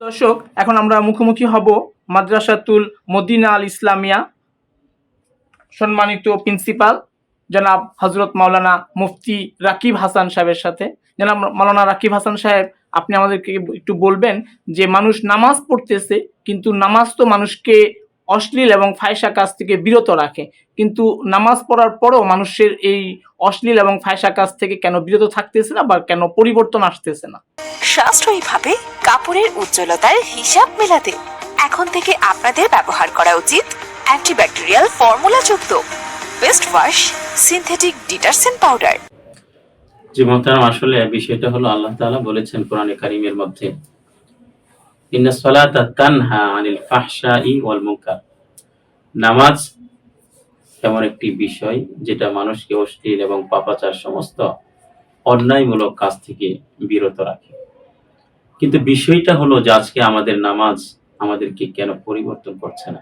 দর্শক, এখন আমরা মুখোমুখি হব মাদ্রাসাতুল মদিনা আল ইসলামিয়া সম্মানিত প্রিন্সিপাল, জনাব হজরত মাওলানা মুফতি রাকিব হাসান সাহেবের সাথে। জনাব মাওলানা রাকিব হাসান সাহেব, আপনি আমাদেরকে একটু বলবেন যে, মানুষ নামাজ পড়তেছে, কিন্তু নামাজ তো মানুষকে অশ্লীল এবং ফায়সা কাজ থেকে বিরত রাখে। কিন্তু নামাজ পড়ার পরও মানুষের এই অশ্লীল এবং ফায়সা কাজ থেকে কেন বিরত থাকতেছে না বা কেন পরিবর্তন আসতেছে না? সাশ্রয়ীভাবে কাপড়ের উজ্জ্বলতার হিসাব মেলাতে এখন থেকে আপনাদের ব্যবহার করা উচিত অ্যান্টিব্যাকটেরিয়াল ফর্মুলাযুক্ত best wash synthetic detergent powder যে মোহতারাম আসলে বিষয়টা হলো আল্লাহ তাআলা বলেছেন কোরআনে কারিমের মধ্যে নামাজ এমন একটি বিষয় যেটা মানুষকে অশ্লীল এবং পাপাচার সমস্ত অন্যায়মূলক কাজ থেকে বিরত রাখে। কিন্তু বিষয়টা হলো যে আজকে আমাদের নামাজ আমাদেরকে কেন পরিবর্তন করছে না?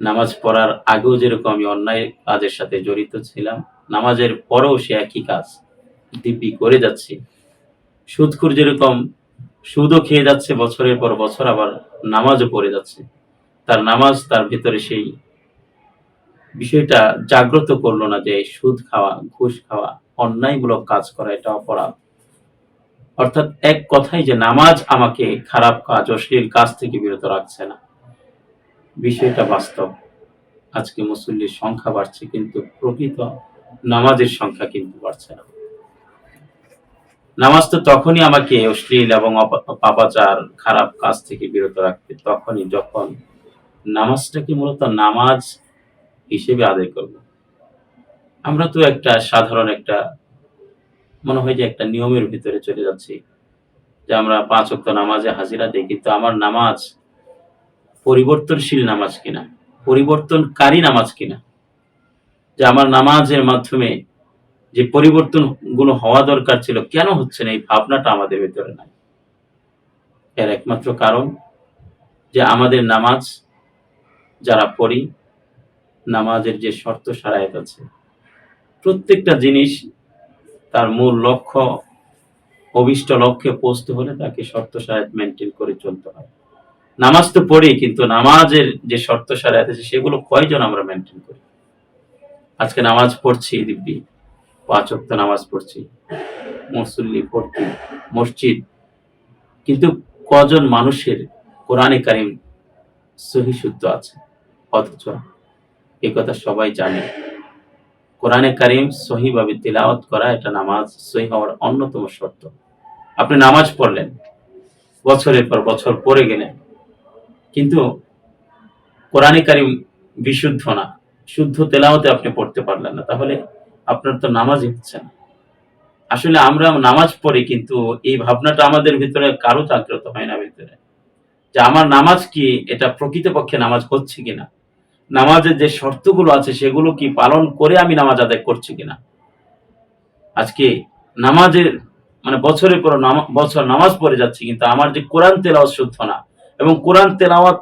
নামাজ পড়ার আগেও যেরকম আমি অন্যায় কাজের সাথে জড়িত ছিলাম, নামাজের পরেও সে একই কাজ দিব্যি করে যাচ্ছে। সুদখুর যেরকম সুদও খেয়ে যাচ্ছে, বছরের পর বছর আবার নামাজও পড়ে যাচ্ছে। তার নামাজ তার ভিতরে সেই বিষয়টা জাগ্রত করল না যে সুদ খাওয়া, ঘুষ খাওয়া, অন্যায়মূলক কাজ করা, এটা অপরাধ। অর্থাৎ এক কথাই যে নামাজ আমাকে খারাপ কাজ, অশ্লীল কাজ থেকে বিরত রাখছে না। বিষয়টা বাস্তব। আজকে মুসল্লির সংখ্যা বাড়ছে, কিন্তু প্রকৃত নামাজের সংখ্যা কিন্তু বাড়ছে না। নামাজ তো তখনই আমাকে অশ্লীল এবং পাপাচার, খারাপ কাজ থেকে বিরত রাখবে, তখনই যখন নামাজটাকে মূলত নামাজ হিসেবে আদায় করব। আমরা তো একটা সাধারণ একটা, মনে হয় যে একটা নিয়মের ভিতরে চলে যাচ্ছি, যে আমরা পাঁচ ওয়াক্ত নামাজে হাজিরা দিই, কিন্তু আমার নামাজ পরিবর্তনশীল নামাজ কিনা? পরিবর্তনকারী নামাজ কিনা? যে আমার নামাজের মাধ্যমে যে পরিবর্তনগুলো হওয়া দরকার ছিল, কেন হচ্ছে না? এই ভাবনাটা আমাদের ভেতরে নাই। এর একমাত্র কারণ যে আমাদের নামাজ যারা পড়ি, নামাজের যে শর্ত সারায়ত আছে, প্রত্যেকটা জিনিস তার মূল লক্ষ্য, অভিষ্ট লক্ষ্যে পৌঁছতে হলে তাকে শর্ত সারায়ত মেনটেন করে চলতে হয়। নামাজ তো পড়ি, কিন্তু নামাজের যে শর্ত সারায়ত আছে, সেগুলো কয়জন আমরা মেনটেন করি? আজকে নামাজ পড়ছি, দিব্যি। পাঁচ ওয়াক্ত নামাজ পড়ছি, মুসল্লি পড়ছি, মসজিদ। কিন্তু কজন মানুষের কোরআনে কারিম সহি শুদ্ধ আছে? অথচ এ কথা সবাই জানে। কোরআনে কারিম সহিভাবে তিলাওয়াত করা এটা নামাজ সহি হওয়ার অন্যতম শর্ত। আপনি নামাজ পড়লেন, বছরের পর বছর পড়ে গেলেন। কিন্তু কোরআনে কারিম বিশুদ্ধ না, শুদ্ধ তেলাওতে আপনি পড়তে পারলেন না। তাহলে আপনার তো নামাজই হচ্ছে না আসলে আমরা নামাজ পড়ি, কিন্তু এই ভাবনাটা আমাদের ভিতরে কারও জাগ্রত হয় না ভিতরে। যে আমার নামাজ কি, এটা প্রকৃতপক্ষে নামাজ হচ্ছে কিনা? নামাজের যে শর্তগুলো আছে, সেগুলো কি পালন করে আমি নামাজ আদায় করছি কিনা? আজকে নামাজের মানে বছরের পর বছর নামাজ পড়ে যাচ্ছি, কিন্তু আমার যে কোরআন তেলাওয়াত শুদ্ধ না, এবং কোরআন তেলাওয়াত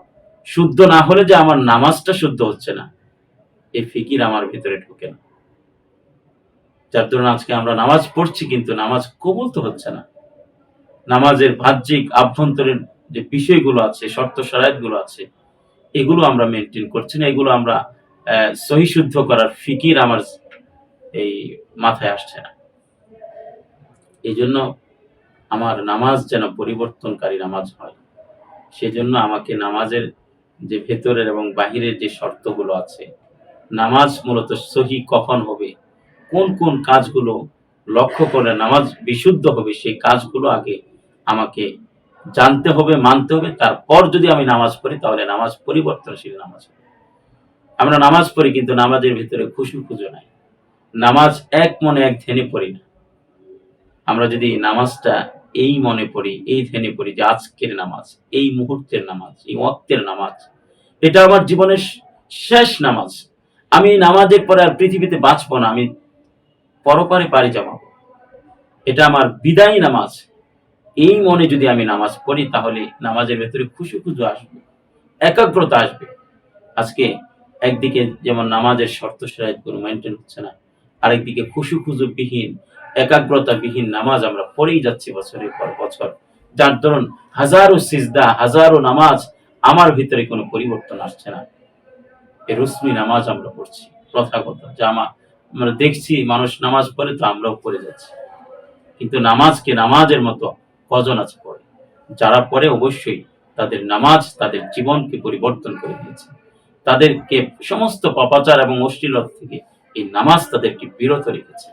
শুদ্ধ না হলে যে আমার নামাজটা শুদ্ধ হচ্ছে না এই ফিকির আমার ভিতরে ঢুকে না। যার দরুন আজকে আমরা নামাজ পড়ছি কিন্তু নামাজ কবুল তো হচ্ছে না। নামাজের বাহ্যিক আভ্যন্তরীণ যে বিষয়গুলো আছে শর্তগুলো আছে এগুলো আমরা মেনটেন করছি না। এগুলো আমরা আহ, সহি শুদ্ধ করার ফিকির আমার এই মাথায় আসছে না। এই জন্য আমার নামাজ যেন পরিবর্তনকারী নামাজ হয় সেজন্য আমাকে নামাজের যে ভেতরের এবং বাহিরের যে শর্তগুলো আছে নামাজ মূলত সহি কখন হবে কোন কোন কাজগুলো লক্ষ্য করে নামাজ বিশুদ্ধ হবে, সেই কাজগুলো আগে আমাকে জানতে হবে, মানতে হবে। তারপর যদি আমি নামাজ পড়ি, তাহলে নামাজ পরিবর্তনশীল নামাজ। আমরা নামাজ পড়ি, কিন্তু নামাজের ভিতরে খুশু খুঁজো নাই। নামাজ এক মনে এক ধ্যানে পড়ি না। আমরা যদি নামাজটা এই মনে পড়ি, এই ধ্যানে পড়ি যে আজকের নামাজ, এই মুহূর্তের নামাজ, এই ওয়াক্তের নামাজ, এটা আমার জীবনের শেষ নামাজ। আমি নামাজের পরে আর পৃথিবীতে বাঁচবো না। আমি পরপারে পারি জমাবো এটা আমার বিদায়ী নামাজ। এই মনে যদি আমি নামাজ পড়ি, তাহলে নামাজের ভেতরে খুশি খুশু আসবে, একাগ্রতা আসবে। আজকে একদিকে যেমন নামাজের শর্ত সারায়ত কোনো মেনটেন হচ্ছে না, আরেকদিকে খুশু খুজু বিহীন, একাগ্রতা বিহীন নামাজ আমরা পড়েই যাচ্ছি বছরের পর বছর। যার ধরুন হাজারো সিজদা, হাজারো নামাজ আমার ভিতরে কোনো পরিবর্তন আসছে না। এই রুসমি নামাজ আমরা পড়ছি, প্রথাগত আমা- আমরা দেখছি মানুষ নামাজ পড়ে তো আমরাও পড়ে যাচ্ছি। কিন্তু নামাজকে নামাজের মতো কজন আছে পড়ে? যারা পড়ে অবশ্যই তাদের নামাজ তাদের জীবনকে পরিবর্তন করে দিয়েছে। তাদেরকে সমস্ত পাপাচার এবং অশ্লীলতা থেকে এই নামাজ তাদেরকে বিরত রেখেছে।